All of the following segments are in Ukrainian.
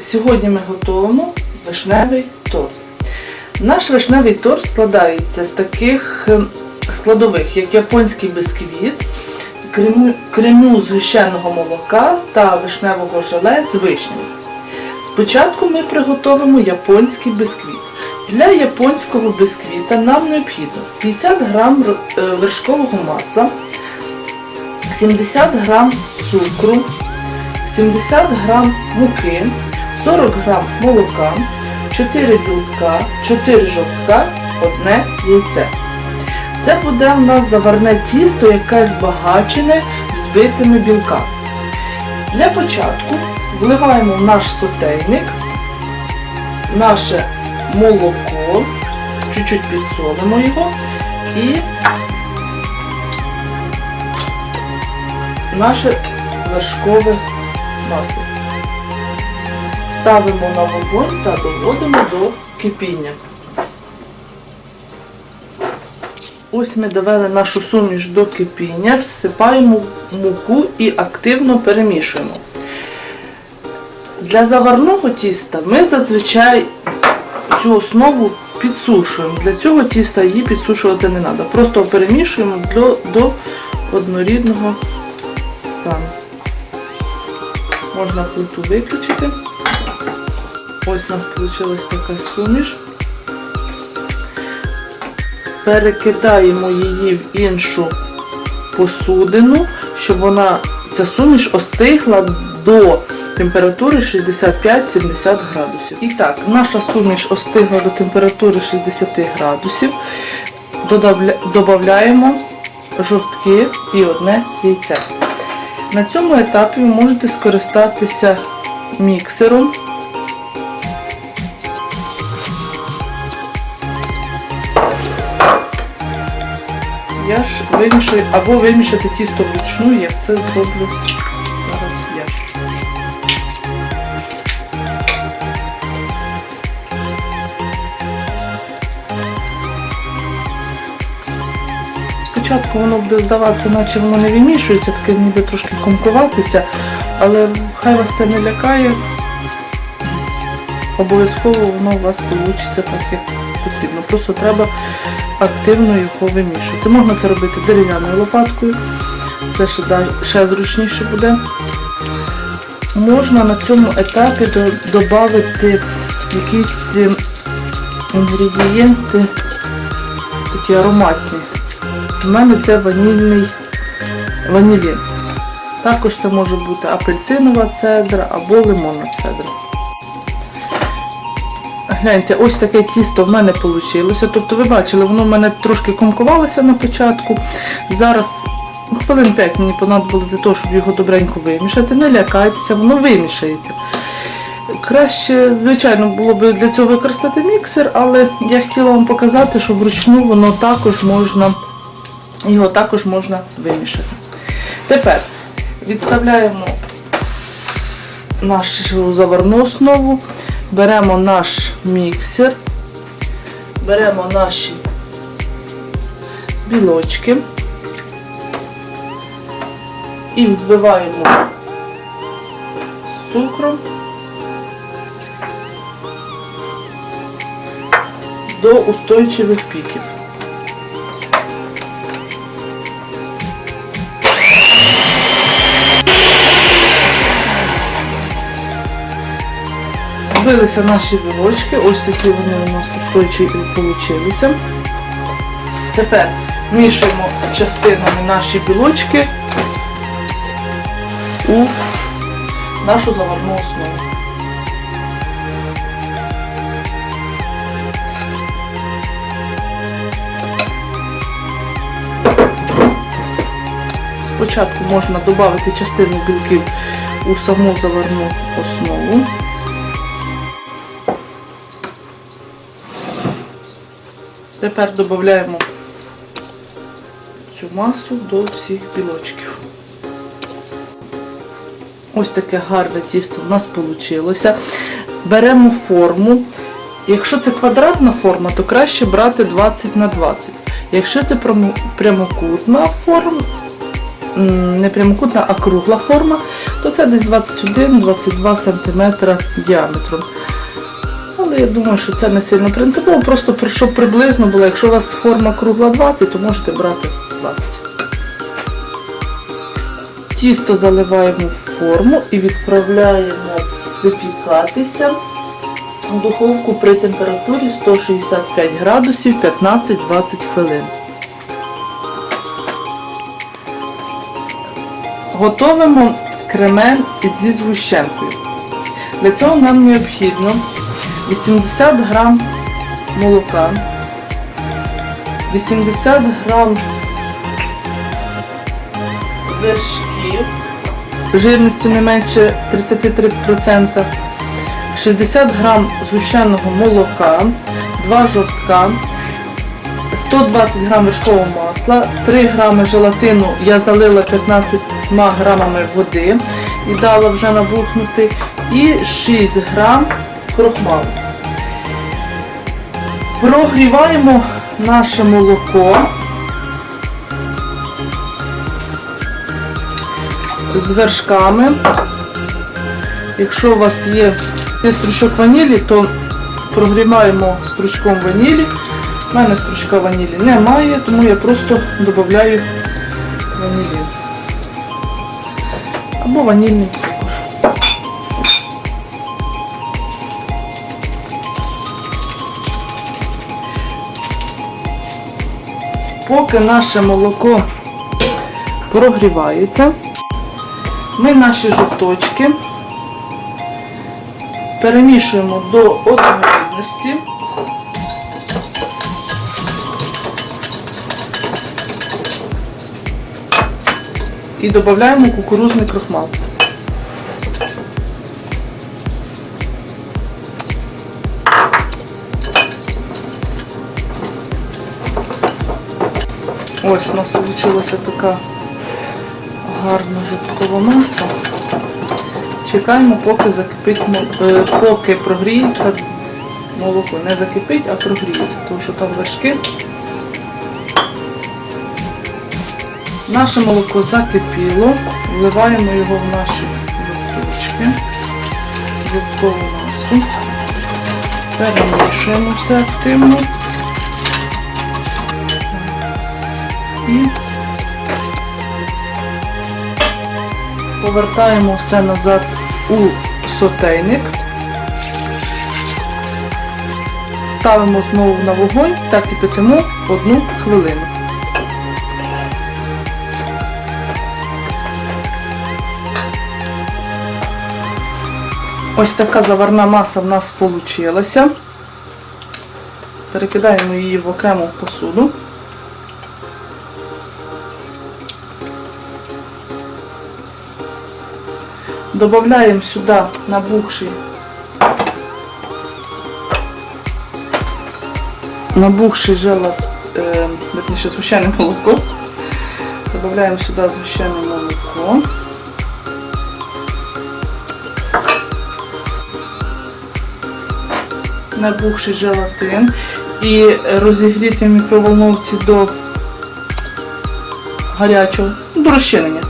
Сьогодні ми готуємо вишневий торт. Наш вишневий торт складається з таких е, складових, як японський бисквіт, крему, крему з молока та вишневого желе з вишнями. Спочатку ми приготуємо японський бисквіт. Для японського бисквіта нам необхідно 50 г вершкового масла, 70 г цукру, 70 г муки, 40 г молока, 4 білка, 4 жовтка, 1 яйце. Це буде у нас заварне тісто, яке збагачене збитими білками. Для початку вливаємо в наш сотейник наше молоко, чуть-чуть підсолимо його і наше вершкове масло. Ставимо на вогонь та доводимо до кипіння. Ось ми довели нашу суміш до кипіння, всипаємо муку і активно перемішуємо. Для заварного тіста ми зазвичай цю основу підсушуємо. Для цього тіста її підсушувати не треба. Просто перемішуємо до, до однорідного стану. Можна плиту виключити. Ось у нас вийшла така суміш. Перекидаємо її в іншу посудину, щоб вона, ця суміш остигла до температури 65-70 градусів. І так, наша суміш остигла до температури 60 градусів. Додаємо жовтки і одне яйце. На цьому етапі ви можете скористатися міксером. Вимішую або вимішати тісто вручну, як це зроблю зараз я. Спочатку воно буде здаватися, наче воно не вимішується, таке ніби трошки комкуватися, але хай вас це не лякає. Обов'язково воно у вас вийде так, як потрібно. Просто треба активно його вимішувати. Можна це робити дерев'яною лопаткою, це ще, ще зручніше буде. Можна на цьому етапі додати якісь е, інгредієнти такі ароматні. У мене це ванільний ванілін. Також це може бути апельсинова цедра або лимонна цедра. Гляньте, ось таке тісто в мене вийшло. Тобто, ви бачили, воно в мене трошки комкувалося на початку. Зараз ну, хвилин 5 мені понадобилось для того, щоб його добренько вимішати. Не лякайтеся, воно вимішається. Краще, звичайно, було б для цього використати міксер, але я хотіла вам показати, що вручну воно також можна, його також можна вимішати. Тепер відставляємо нашу заварну основу, беремо наш міксер, беремо наші білочки і взбиваємо з цукром до устойчивих піків. Збилися наші білочки, ось такі вони у нас устойчиві вийшли. Тепер мішаємо частинами наші білочки у нашу заварну основу. Спочатку можна додати частину білків у саму заварну основу. Тепер додаємо цю масу до всіх білочків. Ось таке гарне тісто в нас вийшло. Беремо форму. Якщо це квадратна форма, то краще брати 20 на 20. Якщо це прямокутна форма, не прямокутна, а кругла форма, то це десь 21-22 см діаметром. Але я думаю, що це не сильно принципово, просто щоб приблизно було, якщо у вас форма кругла 20, то можете брати 20. Тісто заливаємо в форму і відправляємо випікатися в духовку при температурі 165 градусів 15-20 хвилин. Готовимо кремен зі згущенкою. Для цього нам необхідно 80 грам молока, 80 грам вершків жирністю не менше 33%, 60 грам згущеного молока, 2 жовтка, 120 грам вершкового масла, 3 грами желатину я залила 15 грамами води і дала вже набухнути, і 6 грам крохмалу. Прогріваємо наше молоко з вершками. Якщо у вас є стручок ванілі, то прогріваємо стручком ванілі. У мене стручка ванілі немає, тому я просто додаю ванілін. Або ванільний Поки наше молоко прогрівається, ми наші жовточки перемішуємо до однорідності. І додаємо кукурузний крохмал. Ось у нас вийшла така гарна жовткова маса. Чекаємо, поки закипить, е, поки прогріється молоко. Не закипить, а прогріється, тому що там вершки. Наше молоко закипіло, вливаємо його в наші жовточки, жовткову масу, перемішуємо все активно і повертаємо все назад у сотейник, ставимо знову на вогонь та кипятимо одну хвилину. Ось така заварна маса в нас вийшла. Перекидаємо її в окрему посуду. Добавляємо сюди набухший набухший желат, е, верніше, згущене молоко. Добавляємо сюди згущене молоко. Набухший желатин і розігріти в мікроволновці до гарячого, до розчинення.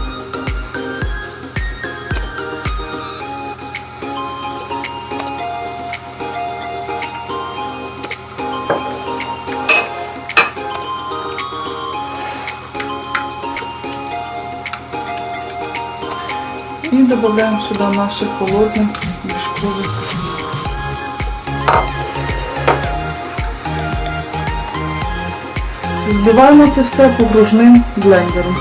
І додаємо сюди наше холодне вершкове тісто. Збиваємо це все погружним блендером.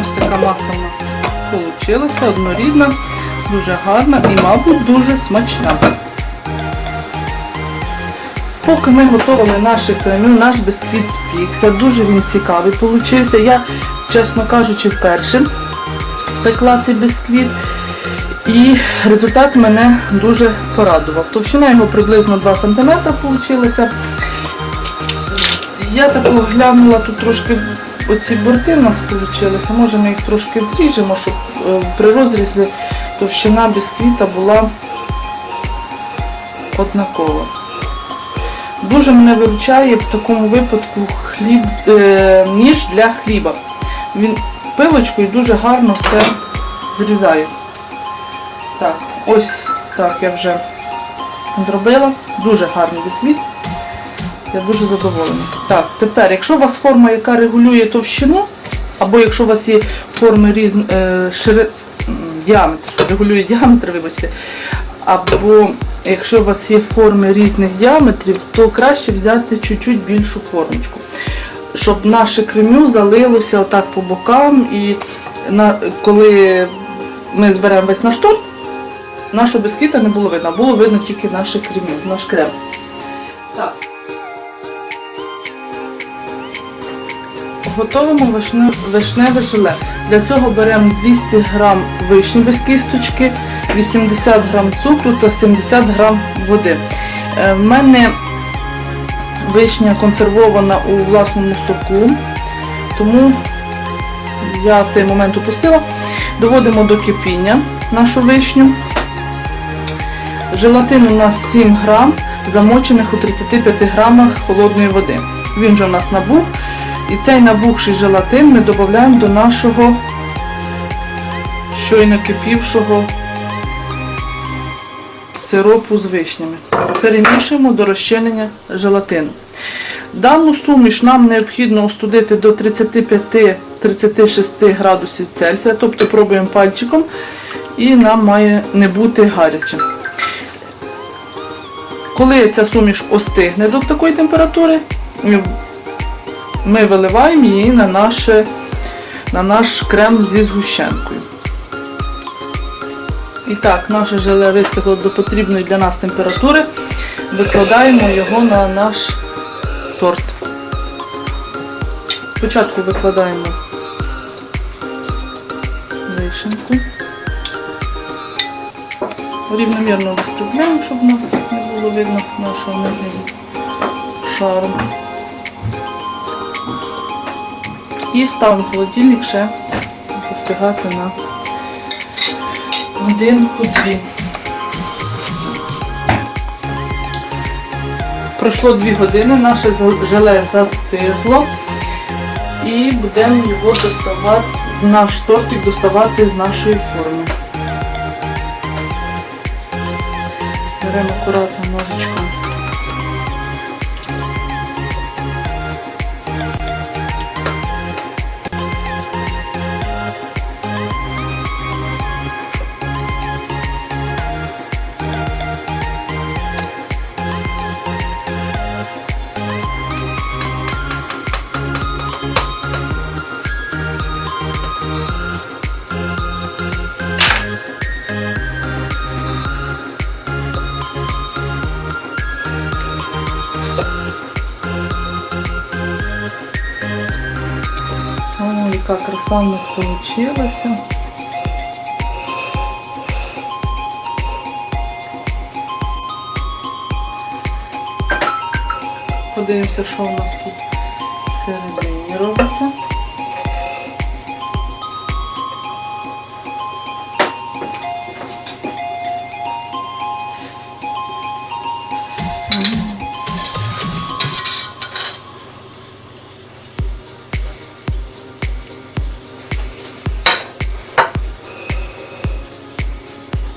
Ось така маса у нас вийшла, однорідна, дуже гарна і, мабуть, дуже смачна. Поки ми готували наші кремів, наш бісквіт спікся. Дуже він цікавий получився. Я, чесно кажучи, вперше спекла цей бісквіт. І результат мене дуже порадував. Товщина його приблизно 2 см вийшла. Я так глянула, тут трошки оці борти в нас вийшли. Може ми їх трошки зріжемо, щоб е, при розрізі товщина бісквіта була однакова. Дуже мене виручає в такому випадку хліб, е, ніж для хліба. Він пилочкою дуже гарно все зрізає. Так, ось так я вже зробила. Дуже гарний бісквіт. Я дуже задоволена. Так, тепер, якщо у вас форма, яка регулює товщину, або якщо у вас є форми різні, е, шири... діаметр, регулює діаметр, вибачте, або якщо у вас є форми різних діаметрів, то краще взяти чуть-чуть більшу формочку. Щоб наше кремю залилося отак по бокам, і на, коли ми зберемо весь наш торт, нашого бісквіта не було видно, було видно тільки наше кремю, наш крем. Готовимо вишне- вишневе желе. Для цього беремо 200 г вишні без кісточки, 80 г цукру та 70 г води. Е, В мене вишня консервована у власному соку, тому я цей момент упустила. Доводимо до кипіння нашу вишню. Желатин у нас 7 грам, замочених у 35 грамах холодної води. Він же у нас набух. І цей набухший желатин ми додаємо до нашого щойно кипівшого сиропу з вишнями. Перемішуємо до розчинення желатину. Дану суміш нам необхідно остудити до 35-36 градусів Цельсія, тобто пробуємо пальчиком і нам має не бути гаряче. Коли ця суміш остигне до такої температури, ми виливаємо її на, наше, на наш крем зі згущенкою. І так, наше желе вистигло до потрібної для нас температури. Викладаємо його на наш торт. Спочатку викладаємо вишенку. Рівномірно розподіляємо, щоб у нас не було видно нашого нижнього шару. І ставимо в холодильник ще застигати на годинку-дві. Пройшло дві години, наше желе застигло і будемо його доставати, наш тортик доставати з нашої форми. Беремо акуратно ножичком. О, краса у нас вийшлася. Подивимося, що у нас тут всередині робиться.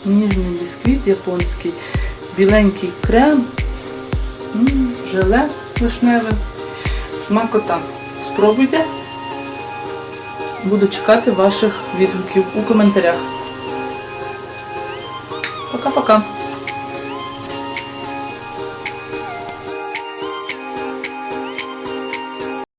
Ніжний бісквіт японський, біленький крем, м, желе вишневе, смакота. Спробуйте. Буду чекати ваших відгуків у коментарях. Пока-пока.